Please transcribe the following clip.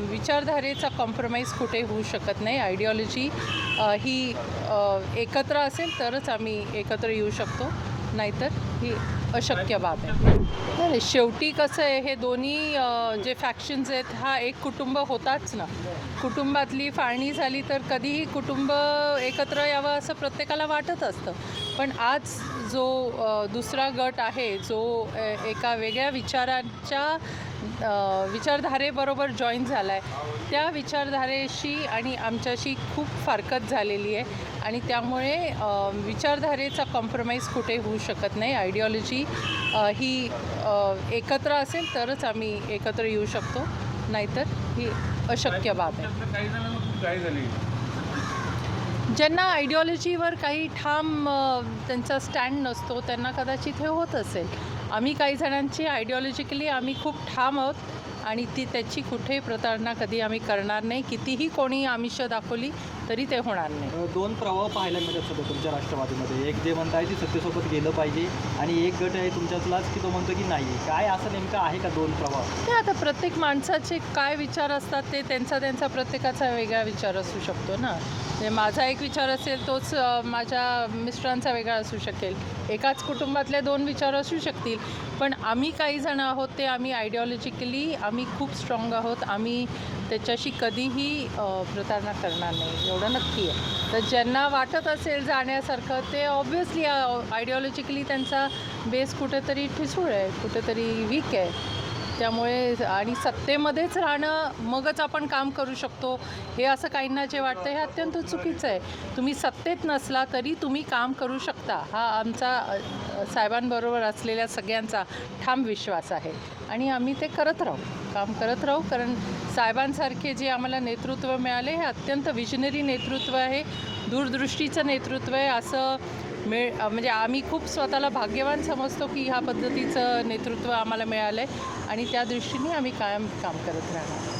विचारधारेचा compromise कुठे होऊ शकत नाही. आयडिओलॉजी ही एकत्र असेल तरच आम्ही एकत्र येऊ शकतो. नाहीतर ही अशक्य बाब आहे. नाही, शेवटी कसं आहे हे दोन्ही जे फॅक्शन्स आहेत हा एक कुटुंब होताच ना. कुटुंबातली फाळणी झाली तर कधीही कुटुंब एकत्र यावं असं प्रत्येकाला वाटत असतं. पण आज जो दुसरा गट आहे जो एका वेगळ्या विचारांच्या विचारधारेबरोबर जॉईन झाला आहे त्या विचारधारेशी आणि आमच्याशी खूप फारकत झालेली आहे. आणि त्यामुळे विचारधारेचा कॉम्प्रोमाइज कुठे होऊ शकत नाही आयडिओलॉजी ही एकत्र असेल तरच आम्ही एकत्र येऊ शकतो. नाहीतर ही अशक्य बाब आहे. काही जणांना खूप घाई झाली? ज्यांना आयडिओलॉजीवर काही ठाम अ, त्यांचा स्टँड नसतो त्यांना कदाचित हे होत असेल. आम्ही काही जणांची आयडिओलॉजिकली आम्ही खूप ठाम आहोत. आणि ती त्याची कुठेही प्रतारणा कधी आम्ही करणार नाही. कितीही कोणी आमिष दाखवली तरी ते होणार नाही. दोन प्रवाह पाहायला मिळतात सध्या तुमच्या राष्ट्रवादीमध्ये. एक जे म्हणताय की सत्तेसोबत गेलं पाहिजे आणि एक गट आहे तुमच्यातलाच की तो म्हणतो की नाही. काय असं नेमकं आहे का दोन प्रवाह ते आता प्रत्येक माणसाचे काय विचार असतात ते त्यांचा त्यांचा प्रत्येकाचा वेगळा विचार असू शकतो ना. म्हणजे माझा एक विचार असेल तोच माझ्या मिस्टरांचा वेगळा असू शकेल. एकाच कुटुंबातले दोन विचार असू शकतील पण आम्ही काही जण आहोत ते आम्ही आयडिओलॉजिकली आम्ही खूप स्ट्रॉंग आहोत. आम्ही त्याच्याशी कधीही प्रतारणा करणार नाही. एवढं नक्की आहे. तर ज्यांना वाटत असेल जाण्यासारखं ते ऑब्व्हियसली आयडिओलॉजिकली त्यांचा बेस कुठेतरी ठिसूळ आहे कुठेतरी वीक आहे. त्यामुळे आणि सत्तेमध्येच राहणं मगच आपण काम करू शकतो हे असं काहींना जे वाटतं हे अत्यंत चुकीचं आहे. तुम्ही सत्तेत नसला तरी तुम्ही काम करू शकता. हा आमचा साहेबांबरोबर असलेल्या सगळ्यांचा ठाम विश्वास आहे. आणि आम्ही ते करत राहू काम करत राहू कारण साहेबांसारखे जे आम्हाला नेतृत्व मिळाले हे अत्यंत विजनरी नेतृत्व आहे दूरदृष्टीचं नेतृत्व आहे असं मिळ म्हणजे आम्ही खूप स्वतःला भाग्यवान समजतो की ह्या पद्धतीचं नेतृत्व आम्हाला मिळालं आहे आणि त्या दृष्टीने आम्ही कायम काम करत राहणार.